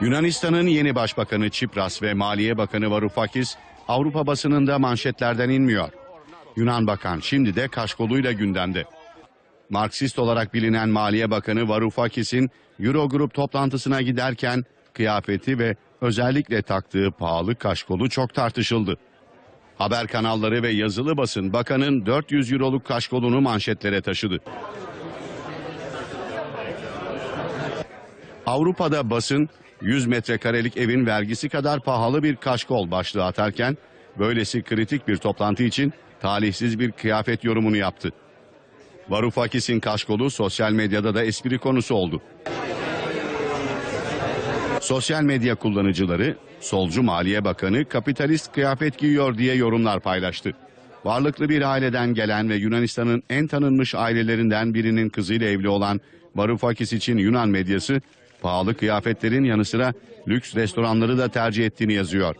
Yunanistan'ın yeni başbakanı Çipras ve Maliye Bakanı Varoufakis Avrupa basınında manşetlerden inmiyor. Yunan bakan şimdi de kaşkoluyla gündemde. Marksist olarak bilinen Maliye Bakanı Varoufakis'in Eurogrup toplantısına giderken kıyafeti ve özellikle taktığı pahalı kaşkolu çok tartışıldı. Haber kanalları ve yazılı basın bakanın 400 euroluk kaşkolunu manşetlere taşıdı. Avrupa'da basın 100 metrekarelik evin vergisi kadar pahalı bir kaşkol başlığı atarken böylesi kritik bir toplantı için talihsiz bir kıyafet yorumunu yaptı. Varoufakis'in kaşkolu sosyal medyada da espri konusu oldu. Sosyal medya kullanıcıları solcu Maliye Bakanı kapitalist kıyafet giyiyor diye yorumlar paylaştı. Varlıklı bir aileden gelen ve Yunanistan'ın en tanınmış ailelerinden birinin kızıyla evli olan Varoufakis için Yunan medyası pahalı kıyafetlerin yanı sıra lüks restoranları da tercih ettiğini yazıyor.